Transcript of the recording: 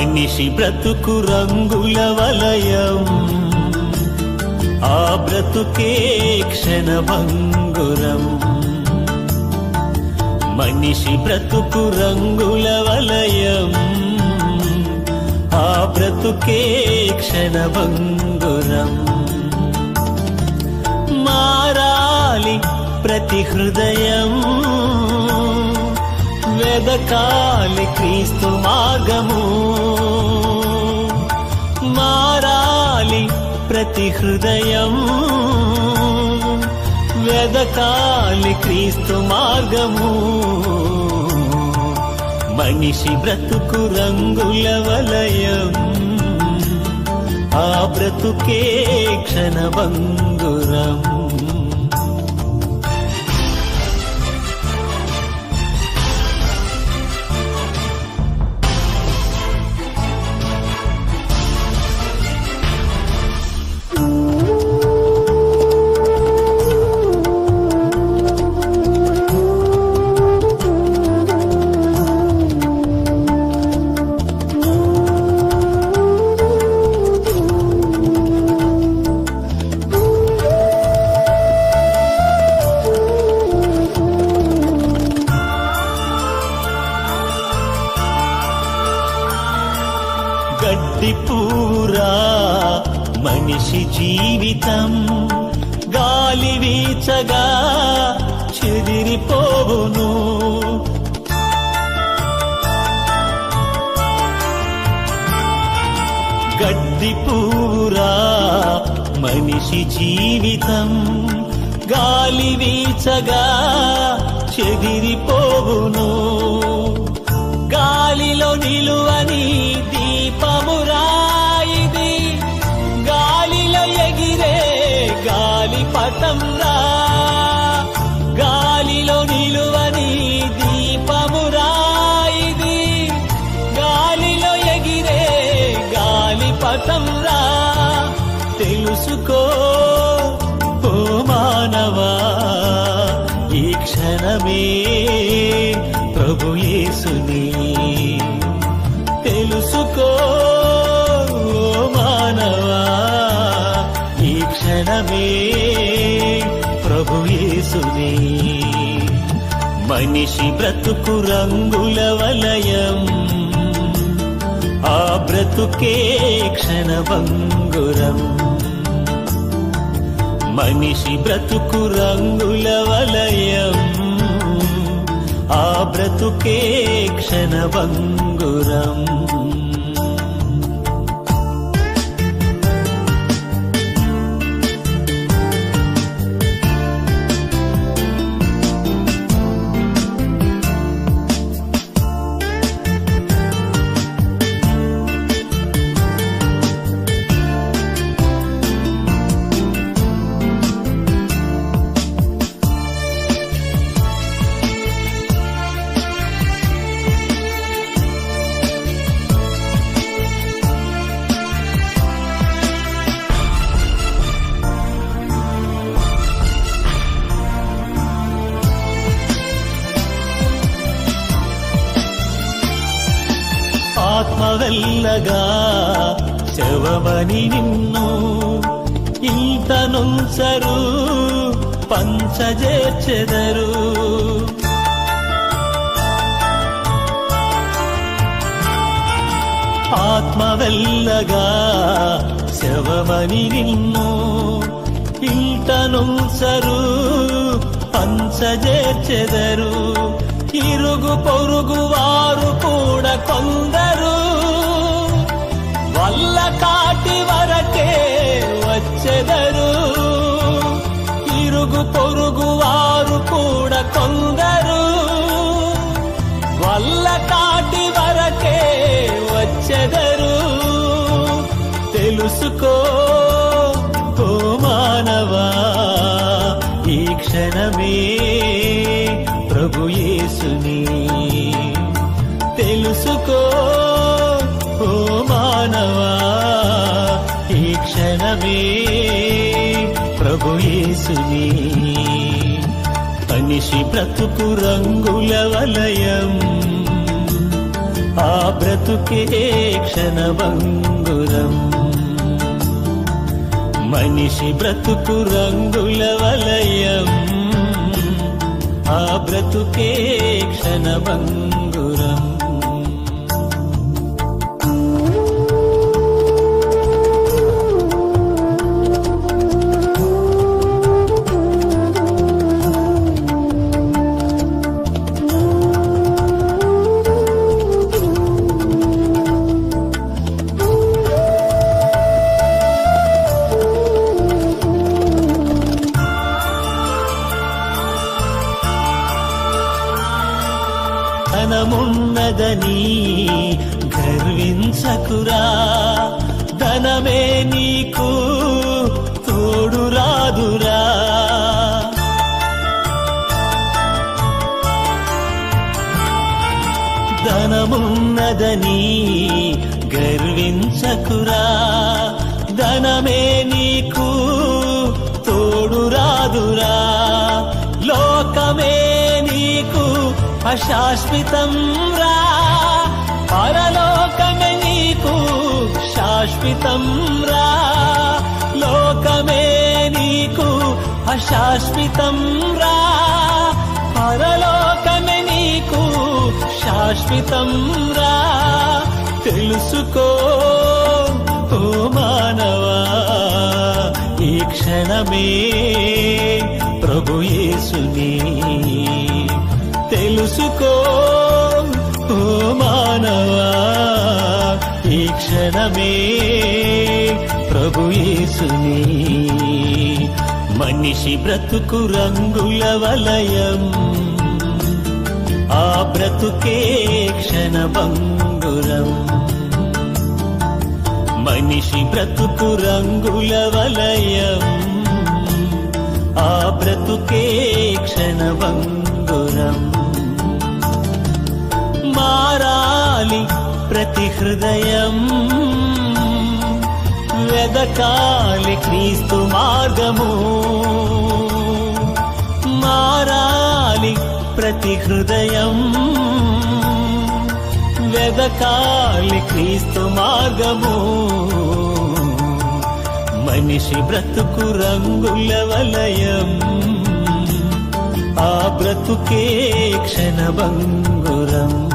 మనిషి బ్రతుకు రంగుల వలయం. ఆ బ్రతుకే క్షణభంగురం. మనిషి బ్రతుకు రంగుల వలయం. ఆ బ్రతుకే క్షణభంగురం. మారాలి ప్రతి హృదయం. వెదకాలి క్రీస్తు మాగము ప్రతి హృదయం వెదకాలి క్రీస్తు మార్గము. మనిషి బ్రతుకు రంగుల వలయం ఆ బ్రతుకే క్షణభంగురం. గడ్డి పూరా మనిషి జీవితం గాలి వీచగా చెదిరిపోవును. గడ్డి పూరా మనిషి జీవితం గాలి వీచగా చెదిరిపోవును. గాలిలో నిలువని దీప గాలి తెలుసుకో ఓ మానవా ఈ క్షణమే ప్రభు యేసుని. తెలుసుకో ఓ మానవా ఈ క్షణమే ప్రభు యేసుని. మనిషి బ్రతుకు రంగుల వలయం బ్రతుకే క్షణభంగురం. మనిషి బ్రతుకు రంగుల వలయం. ఆ బ్రతుకే క్షణభంగురం. ఆత్మ వెళ్ళగా శవమని నిన్ను ఇంత నుంచరు పంచజేర్చెదరు. ఆత్మ వెళ్ళగా శవమని నిన్ను ఇంత పంచజేర్చెదరు. ఇరుగు పొరుగు వారు కూడా కొందరు. వల్ల కాటి వరకే వచ్చెదరు. ఇరుగు పొరుగు వారు కూడా కొందరు. వల్ల కాటి వరకే వచ్చెదరు. తెలుసుకో ఓ మానవా ఈ క్షణమే ప్రభు యేసుని. తెలుసుకో ఓ మానవా ఈ క్షణమే ప్రభు యేసుని. మనిషి బ్రతుకు రంగుల వలయం ఆ బ్రతుకే క్షణభంగురం. మనిషి బ్రతుకు రంగుల వలయం ఆ బ్రతుకే క్షణభంగు గర్వించకురా. ధనమే నీకు తోడు రాదురా. ధనమున్నదని గర్వించకురా. ధనమే నీకు తోడు రాదురా. లోకమే నీకు అశాశ్వతం రా పరలో శాశ్వతం రా లోకమే నీకు అశాశ్వతం రా పరలోకమే నీకు శాశ్వతం రా తెలుసుకో ఓ మానవా ఈ క్షణమే ప్రభు యేసుని దర్శనమే క్షణమే ప్రభు యేసుని. మనిషి బ్రతుకు రంగుల వలయం. ఆ బ్రతుకే క్షణభంగురం. మనిషి బ్రతుకు రంగుల వలయం. ఆ బ్రతుకే క్షణభంగురం. ప్రతి హృదయం వెదకాలి క్రీస్తు మార్గము. మారాలి ప్రతి హృదయం వెదకాలి క్రీస్తు మార్గము. మనిషి బ్రతుకు రంగుల వలయం ఆ బ్రతుకే క్షణభంగురం.